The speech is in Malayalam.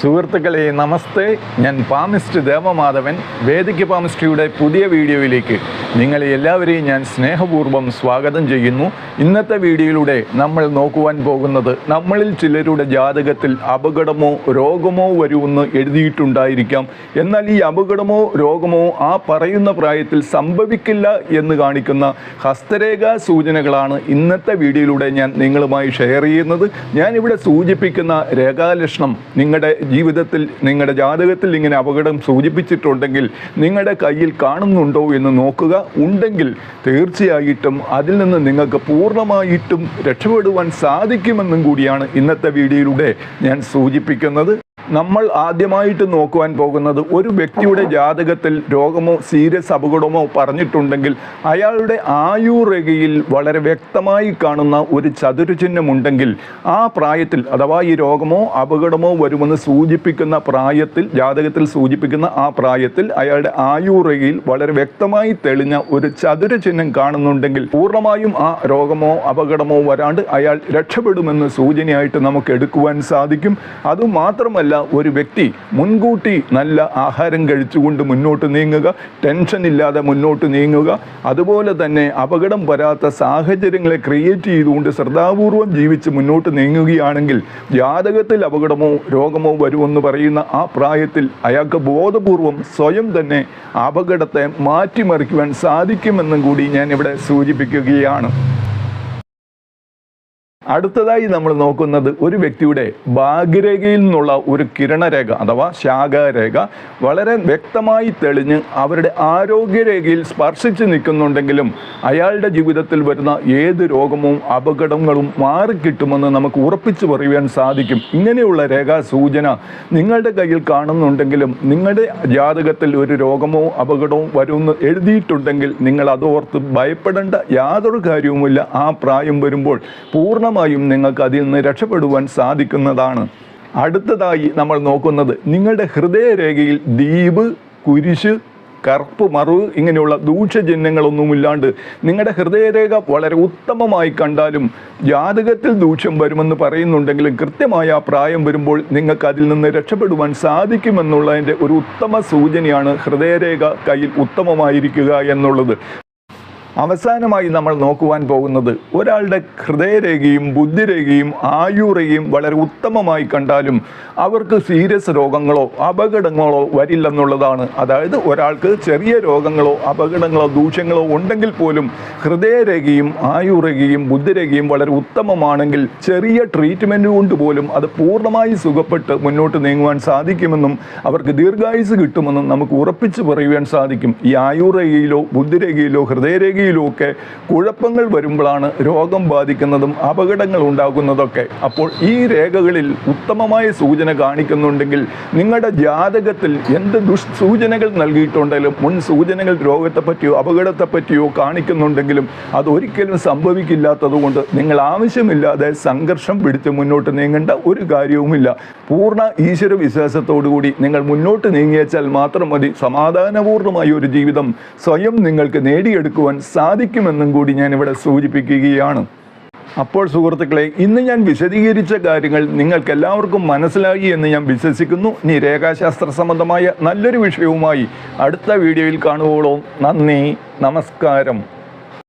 സുഹൃത്തുക്കളെ നമസ്തേ. ഞാൻ പാമിസ്റ്റ് ദേവമാധവൻ. വേദിക്ക് പാമിസ്റ്റിയുടെ പുതിയ വീഡിയോയിലേക്ക് നിങ്ങളെ എല്ലാവരെയും ഞാൻ സ്നേഹപൂർവം സ്വാഗതം ചെയ്യുന്നു. ഇന്നത്തെ വീഡിയോയിലൂടെ നമ്മൾ നോക്കുവാൻ പോകുന്നത് നമ്മളിൽ ചിലരുടെ ജാതകത്തിൽ അപകടമോ രോഗമോ വരുമെന്ന് എഴുതിയിട്ടുണ്ടായിരിക്കാം. എന്നാൽ ഈ അപകടമോ രോഗമോ ആ പറയുന്ന പ്രായത്തിൽ സംഭവിക്കില്ല എന്ന് കാണിക്കുന്ന ഹസ്തരേഖാ സൂചനകളാണ് ഇന്നത്തെ വീഡിയോയിലൂടെ ഞാൻ നിങ്ങളുമായി ഷെയർ ചെയ്യുന്നത്. ഞാനിവിടെ സൂചിപ്പിക്കുന്ന രേഖാലക്ഷണം നിങ്ങളുടെ ജീവിതത്തിൽ നിങ്ങളുടെ ജാതകത്തിൽ ഇങ്ങനെ അപകടം സൂചിപ്പിച്ചിട്ടുണ്ടെങ്കിൽ നിങ്ങളുടെ കയ്യിൽ കാണുന്നുണ്ടോ എന്ന് നോക്കുക. ഉണ്ടെങ്കിൽ തീർച്ചയായിട്ടും അതിൽ നിന്ന് നിങ്ങൾക്ക് പൂർണമായിട്ടും രക്ഷപ്പെടുവാൻ സാധിക്കുമെന്നും കൂടിയാണ് ഇന്നത്തെ വീഡിയോയിലൂടെ ഞാൻ സൂചിപ്പിക്കുന്നത്. നമ്മൾ ആദ്യമായിട്ട് നോക്കുവാൻ പോകുന്നത് ഒരു വ്യക്തിയുടെ ജാതകത്തിൽ രോഗമോ സീരിയസ് അപകടമോ പറഞ്ഞിട്ടുണ്ടെങ്കിൽ അയാളുടെ ആയുർരേഖയിൽ വളരെ വ്യക്തമായി കാണുന്ന ഒരു ചതുരചിഹ്നമുണ്ടെങ്കിൽ ആ പ്രായത്തിൽ അഥവാ ഈ രോഗമോ അപകടമോ വരുമെന്ന് സൂചിപ്പിക്കുന്ന പ്രായത്തിൽ ജാതകത്തിൽ സൂചിപ്പിക്കുന്ന ആ പ്രായത്തിൽ അയാളുടെ ആയുർരേഖയിൽ വളരെ വ്യക്തമായി തെളിഞ്ഞ ഒരു ചതുരചിഹ്നം കാണുന്നുണ്ടെങ്കിൽ പൂർണമായും ആ രോഗമോ അപകടമോ വരാണ്ട് അയാൾ രക്ഷപ്പെടുമെന്ന് സൂചനയായിട്ട് നമുക്ക് എടുക്കുവാൻ സാധിക്കും. അതുമാത്രമല്ല ഒരു വ്യക്തി മുൻകൂട്ടി നല്ല ആഹാരം കഴിച്ചുകൊണ്ട് മുന്നോട്ട് നീങ്ങുക ടെൻഷൻ ഇല്ലാതെ മുന്നോട്ട് നീങ്ങുക അതുപോലെ തന്നെ അപകടം വരാത്ത സാഹചര്യങ്ങളെ ക്രിയേറ്റ് ചെയ്തുകൊണ്ട് ശ്രദ്ധാപൂർവം ജീവിച്ച് മുന്നോട്ട് നീങ്ങുകയാണെങ്കിൽ ജാതകത്തിൽ അപകടമോ രോഗമോ വരുമെന്ന് പറയുന്ന ആ പ്രായത്തിൽ അയാൾക്ക് ബോധപൂർവം സ്വയം തന്നെ അപകടത്തെ മാറ്റിമറിക്കുവാൻ സാധിക്കുമെന്നും കൂടി ഞാൻ ഇവിടെ സൂചിപ്പിക്കുകയാണ്. അടുത്തതായി നമ്മൾ നോക്കുന്നത് ഒരു വ്യക്തിയുടെ ഭാഗ്യരേഖയിൽ നിന്നുള്ള ഒരു കിരണരേഖ അഥവാ ശാഖാരേഖ വളരെ വ്യക്തമായി തെളിഞ്ഞ് അവരുടെ ആരോഗ്യരേഖയിൽ സ്പർശിച്ച് നിൽക്കുന്നുണ്ടെങ്കിലും അയാളുടെ ജീവിതത്തിൽ വരുന്ന ഏത് രോഗവും അപകടങ്ങളും മാറിക്കിട്ടുമെന്ന് നമുക്ക് ഉറപ്പിച്ചു പറയുവാൻ സാധിക്കും. ഇങ്ങനെയുള്ള രേഖാ സൂചന നിങ്ങളുടെ കയ്യിൽ കാണുന്നുണ്ടെങ്കിലും നിങ്ങളുടെ ജാതകത്തിൽ ഒരു രോഗമോ അപകടമോ വരുമെന്ന് എഴുതിയിട്ടുണ്ടെങ്കിൽ നിങ്ങൾ അതോർത്ത് ഭയപ്പെടേണ്ട യാതൊരു കാര്യവുമില്ല. ആ പ്രായം വരുമ്പോൾ പൂർണമായും നിങ്ങൾക്ക് അതിൽ നിന്ന് രക്ഷപ്പെടുവാൻ സാധിക്കുന്നതാണ്. അടുത്തതായി നമ്മൾ നോക്കുന്നത് നിങ്ങളുടെ ഹൃദയരേഖയിൽ ദ്വീപ് കുരിശ് കറുപ്പ് മറുവ് ഇങ്ങനെയുള്ള ദൂഷ്യചിഹ്നങ്ങളൊന്നുമില്ലാണ്ട് നിങ്ങളുടെ ഹൃദയരേഖ വളരെ ഉത്തമമായി കണ്ടാലും ജാതകത്തിൽ ദൂഷ്യം വരുമെന്ന് പറയുന്നുണ്ടെങ്കിലും കൃത്യമായ പ്രായം വരുമ്പോൾ നിങ്ങൾക്ക് അതിൽ നിന്ന് രക്ഷപ്പെടുവാൻ സാധിക്കുമെന്നുള്ളതിന്റെ ഒരു ഉത്തമ സൂചനയാണ് ഹൃദയരേഖ കയ്യിൽ ഉത്തമമായിരിക്കുക എന്നുള്ളത്. അവസാനമായി നമ്മൾ നോക്കുവാൻ പോകുന്നത് ഒരാളുടെ ഹൃദയരേഖയും ബുദ്ധിരേഖയും ആയുരേഖയും വളരെ ഉത്തമമായി കണ്ടാലും അവർക്ക് സീരിയസ് രോഗങ്ങളോ അപകടങ്ങളോ വരില്ലെന്നുള്ളതാണ്. അതായത് ഒരാൾക്ക് ചെറിയ രോഗങ്ങളോ അപകടങ്ങളോ ദൂഷ്യങ്ങളോ ഉണ്ടെങ്കിൽ പോലും ഹൃദയരേഖയും ആയുരേഖയും ബുദ്ധിരേഖയും വളരെ ഉത്തമമാണെങ്കിൽ ചെറിയ ട്രീറ്റ്മെന്റ് കൊണ്ട് പോലും അത് പൂർണമായി സുഖപ്പെട്ട് മുന്നോട്ട് നീങ്ങുവാൻ സാധിക്കുമെന്നും അവർക്ക് ദീർഘായുസ് കിട്ടുമെന്നും നമുക്ക് ഉറപ്പിച്ച് പറയുവാൻ സാധിക്കും. ഈ ആയുർരേഖയിലോ ബുദ്ധിരേഖയിലോ ഹൃദയരേഖയിലോ ഒക്കെ കുഴപ്പങ്ങൾ വരുമ്പോഴാണ് രോഗം ബാധിക്കുന്നതും അപകടങ്ങൾ ഉണ്ടാകുന്നതൊക്കെ. അപ്പോൾ ഈ രേഖകളിൽ ഉത്തമമായ സൂചന കാണിക്കുന്നുണ്ടെങ്കിൽ നിങ്ങളുടെ ജാതകത്തിൽ എന്ത് ദുഷ്സൂചനകൾ നൽകിയിട്ടുണ്ടെങ്കിലും മുൻ സൂചനകൾ രോഗത്തെ പറ്റിയോ പറ്റിയോ കാണിക്കുന്നുണ്ടെങ്കിലും അത് ഒരിക്കലും സംഭവിക്കില്ലാത്തതുകൊണ്ട് നിങ്ങൾ ആവശ്യമില്ലാതെ സംഘർഷം പിടിച്ച് മുന്നോട്ട് നീങ്ങേണ്ട ഒരു കാര്യവുമില്ല. പൂർണ ഈശ്വര വിശ്വാസത്തോടുകൂടി നിങ്ങൾ മുന്നോട്ട് നീങ്ങിയച്ചാൽ മാത്രം മതി. സമാധാനപൂർണമായ ഒരു ജീവിതം സ്വയം നിങ്ങൾക്ക് നേടിയെടുക്കുവാൻ സാധിക്കുമെന്നും കൂടി ഞാൻ ഇവിടെ സൂചിപ്പിക്കുകയാണ്. അപ്പോൾ സുഹൃത്തുക്കളെ ഇന്ന് ഞാൻ വിശദീകരിച്ച കാര്യങ്ങൾ നിങ്ങൾക്ക് എല്ലാവർക്കും മനസ്സിലായി എന്ന് ഞാൻ വിശ്വസിക്കുന്നു. ഇനി രേഖാശാസ്ത്ര സംബന്ധമായ നല്ലൊരു വിഷയവുമായി അടുത്ത വീഡിയോയിൽ കാണുവോളൂ. നന്ദി നമസ്കാരം.